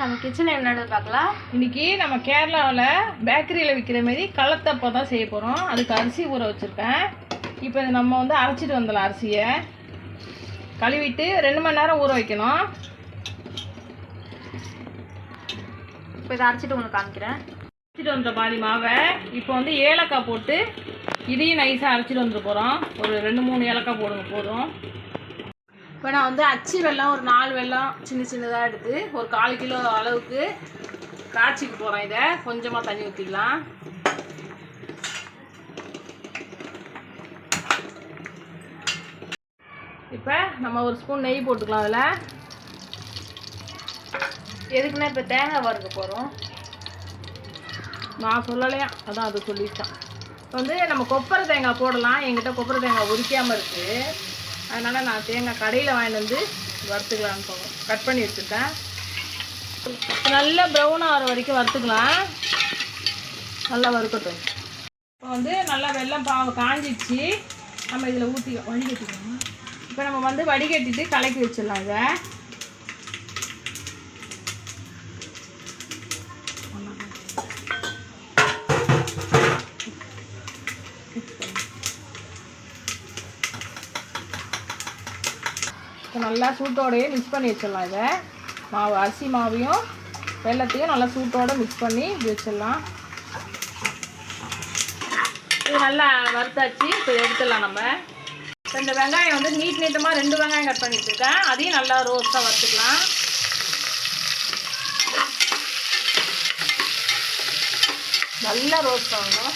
கிச்சனில் என்னென்னு பார்க்கலாம். இன்னைக்கு நம்ம கேரளாவில் பேக்கரியில் விற்கிற மாரி கள்ளத்தப்பம் தான் செய்ய போகிறோம் அதுக்கு அரிசி ஊற வச்சுருக்கேன். இப்போ இது நம்ம வந்து அரைச்சிட்டு வந்துடலாம் அரிசியை. கழுவிட்டு ரெண்டு மணி நேரம் ஊற வைக்கணும். இப்போ இதை அரைச்சிட்டு உங்களுக்கு காமிக்கிறேன். அரைச்சிட்டு வந்த பாதி மாவை இப்போ வந்து ஏலக்காய் போட்டு இதையும் நைஸாக அரைச்சிட்டு வந்துட்டு போகிறோம் ஒரு ரெண்டு மூணு ஏலக்காய் போடுங்க போதும். இப்போ நான் வந்து அச்சு வெள்ளம் ஒரு நாலு வெல்லம் சின்ன சின்னதாக எடுத்து ஒரு கால் கிலோ அளவுக்கு காய்ச்சிக்கு போகிறேன் இதை. கொஞ்சமாக தண்ணி ஊற்றிக்கலாம் இப்போ நம்ம ஒரு ஸ்பூன் நெய் போட்டுக்கலாம் அதில். எதுக்குன்னா இப்போ தேங்காய் வறுக்க போகிறோம் நான் சொல்லலையா? அதான் அது சொல்லிட்டான். இப்போ வந்து நம்ம கொப்பரை தேங்காய் போடலாம். என்கிட்ட கொப்பரை தேங்காய் உரிக்காமல் இருக்குது அதனால் நான் தேங்காய் கடையில் வாங்கிட்டு வந்து வறுத்துக்கலான்னு போகிறோம் கட் பண்ணி வச்சுருக்கேன். நல்லா ப்ரௌன் ஆகிற வரைக்கும் வறுத்துக்கலாம். நல்லா வறுக்கட்டும். இப்போ வந்து நல்லா வெள்ளம் பாவு காஞ்சிச்சு. நம்ம இதில் ஊற்றி வடிகட்டிக்கணும். இப்போ நம்ம வந்து வடிகட்டிட்டு கலக்கி வச்சிடலாம் இதை. இப்போ நல்லா சூட்டோடையே மிக்ஸ் பண்ணி வச்சிடலாம் இதை. மாவு அரிசி மாவையும் வெள்ளத்தையும் நல்லா சூட்டோட மிக்ஸ் பண்ணி இப்படி வச்சிடலாம். இது நல்லா வறுத்தாச்சு இப்போ எடுத்துடலாம் நம்ம. இப்போ இந்த வெங்காயம் வந்து நீட் நீட்டமாக ரெண்டு வெங்காயம் கட் பண்ணி வச்சுருக்கேன். அதையும் நல்லா ரோஸ்ட்டாக வறுத்துக்கலாம். நல்லா ரோஸ்ட் ஆகணும்.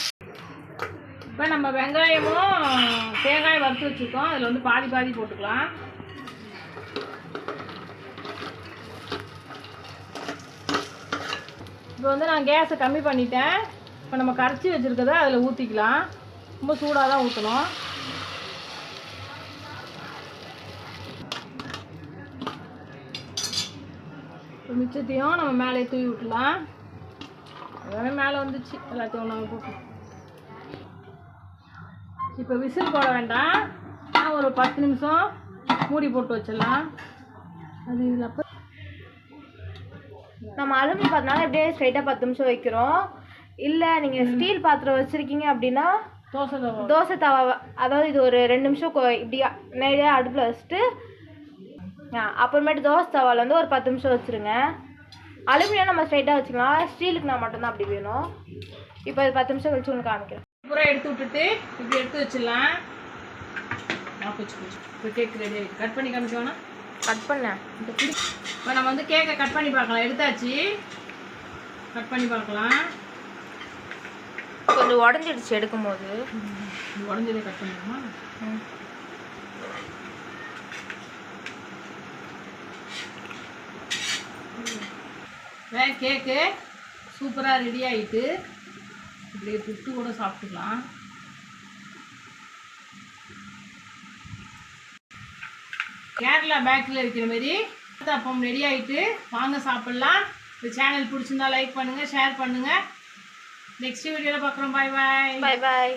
இப்போ நம்ம வெங்காயமும் தேங்காயும் வறுத்து வச்சுருக்கோம். அதில் வந்து பாதி பாதி போட்டுக்கலாம். இப்போ வந்து நான் கேஸை கம்மி பண்ணிட்டேன். இப்போ நம்ம கரைச்சி வச்சுருக்கத அதில் ஊற்றிக்கலாம் ரொம்ப சூடாக தான் ஊற்றணும் இப்போ மிச்சத்தையும் நம்ம மேலே தூவி விட்டுலாம் எல்லாமே மேலே வந்துச்சு. எல்லாத்தையும் நம்ம போட்டு. இப்போ விசில் போட வேண்டாம். நான் ஒரு பத்து நிமிஷம் மூடி போட்டு வச்சிடலாம். அது இதில் அப்போ நம்ம அலுமினியம் பாத்திரம்னால இப்படியே ஸ்ட்ரைட்டாக பத்து நிமிஷம் வைக்கிறோம். இல்லை நீங்கள் ஸ்டீல் பாத்திரம் வச்சுருக்கீங்க அப்படின்னா தோசை தவா. தோசை தவா அதாவது இது ஒரு ரெண்டு நிமிஷம் கொ- இப்படி நேரடியாக அடுப்பில் வச்சுட்டு அப்புறமேட்டு தோசை தவாவில் வந்து ஒரு பத்து நிமிஷம் வச்சுருங்க. அலுமினியம் நம்ம ஸ்ட்ரைட்டாக வச்சுக்கலாம். ஸ்டீலுக்கு நான் மட்டும்தான் அப்படி வேணும். இப்போ அது பத்து நிமிஷம் கழிச்சு உங்களுக்கு காமிக்கிறேன். பூரா எடுத்து விட்டுட்டு இப்படி எடுத்து வச்சிடலாம். இப்போ கேக் ரெடி கட் பண்ணி காமிச்சோன்னா கட் பண்ணேன் இப்போ நம்ம வந்து கேக்கை கட் பண்ணி பார்க்கலாம். எடுத்தாச்சு. கட் பண்ணி பார்க்கலாம். கொஞ்சம் உடஞ்சிடுச்சு எடுக்கும்போது. இது உடஞ்சதே கட் பண்ணிடுமா வே கேக்கு சூப்பராக ரெடி ஆகிட்டு இப்படியே புட்டு கூட சாப்பிட்டுக்கலாம். கேரளா பேக்கரியில் இருக்கிற மாதிரி அப்பம் ரெடி ஆகிட்டு வாங்க சாப்பிட்லாம். இந்த சேனல் பிடிச்சிருந்தா லைக் பண்ணுங்கள் ஷேர் பண்ணுங்கள் நெக்ஸ்ட் வீடியோவில் பார்க்குறோம். பாய் பாய் பாய் பாய்